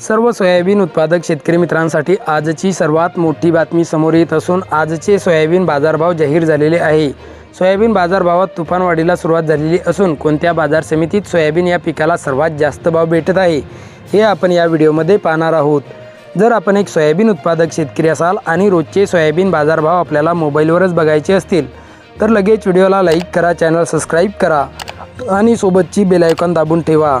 सर्व सोयाबीन उत्पादक शेतकरी मित्रांसाठी आजची सर्वात मोठी बातमी समोर येत असून आजचे सोयाबीन बाजारभाव जाहीर झालेले आहे. सोयाबीन बाजारभावात तुफानवाढीला सुरुवात झालेली असून कोणत्या बाजार समितीत सोयाबीन या पिकाला सर्वात जास्त भाव भेटत आहे हे आपण या व्हिडिओमध्ये पाहणार आहोत. जर आपण एक सोयाबीन उत्पादक शेतकरी असाल आणि रोजचे सोयाबीन बाजारभाव आपल्याला मोबाईलवरच बघायचे असतील तर लगेच व्हिडिओला लाईक करा चॅनल सबस्क्राईब करा आणि सोबतची बेलायकॉन दाबून ठेवा.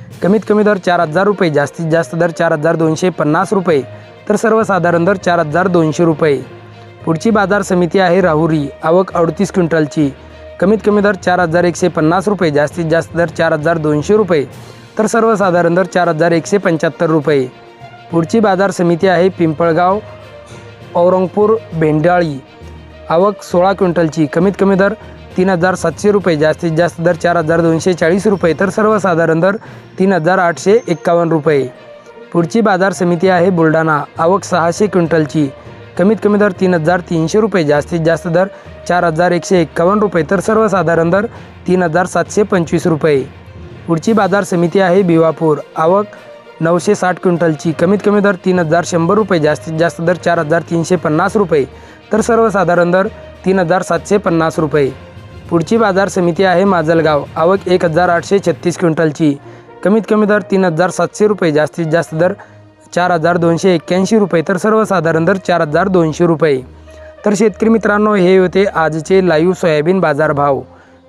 कमीत कमी दर चार हजार रुपये जास्तीत जास्त दर चार हजार दोनशे पन्नास रुपये तर सर्वसाधारण दर चार हजार दोनशे रुपये. पुढची बाजार समिती आहे राहुरी आवक अडतीस क्विंटलची. कमीत कमी दर चार हजार एकशे पन्नास रुपये जास्तीत जास्त दर चार हजार दोनशे रुपये तर सर्वसाधारण दर चार हजार एकशे पंच्याहत्तर रुपये. पुढची बाजार समिती आहे पिंपळगाव औरंगपूर भेंडाळी. आवक सोळा क्विंटलची कमीत कमी दर तीन हजार सातशे रुपये. जास्तीत जास्त दर चार हजार दोनशे चाळीस रुपये. तर सर्वसाधारण दर तीन हजार आठशे एक्कावन्न रुपये. पुढची बाजार समिती आहे बुलढाणा. आवक सहाशे क्विंटलची. कमीत कमी दर तीन हजार तीनशे रुपये. जास्तीत जास्त दर चार हजार एकशे एक्कावन्न रुपये. तर सर्वसाधारण दर तीन हजार सातशे पंचवीस रुपये. पुढची बाजार समिती आहे भिवापूर आवक नऊशे साठ क्विंटलची. कमीत कमी दर तीन हजार शंभर रुपये. जास्तीत जास्त दर चार हजार तीनशे पन्नास रुपये. तर सर्वसाधारण दर तीन हजार सातशे पन्नास रुपये. पुढची बाजार समिती आहे माजलगाव. आवक एक हजार आठशे छत्तीस क्विंटलची. कमीत कमी दर तीन हजार सातशे रुपये जास्तीत जास्त दर चार हजार दोनशे एक्क्याऐंशी रुपये तर सर्वसाधारण दर चार हजार दोनशे रुपये. तर शेतकरी मित्रांनो हे होते आजचे लाईव्ह सोयाबीन बाजारभाव.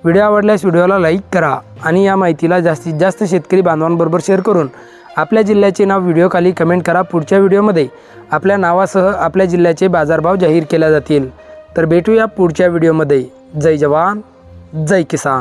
व्हिडिओ आवडल्यास व्हिडिओला लाईक करा आणि या माहितीला जास्तीत जास्त शेतकरी बांधवांबरोबर शेअर करून आपल्या जिल्ह्याचे नाव व्हिडिओखाली कमेंट करा. पुढच्या व्हिडिओमध्ये आपल्या नावासह आपल्या जिल्ह्याचे बाजारभाव जाहीर केले जातील. तर भेटूया पुढच्या व्हिडिओमध्ये. जय जवान. जय किसान.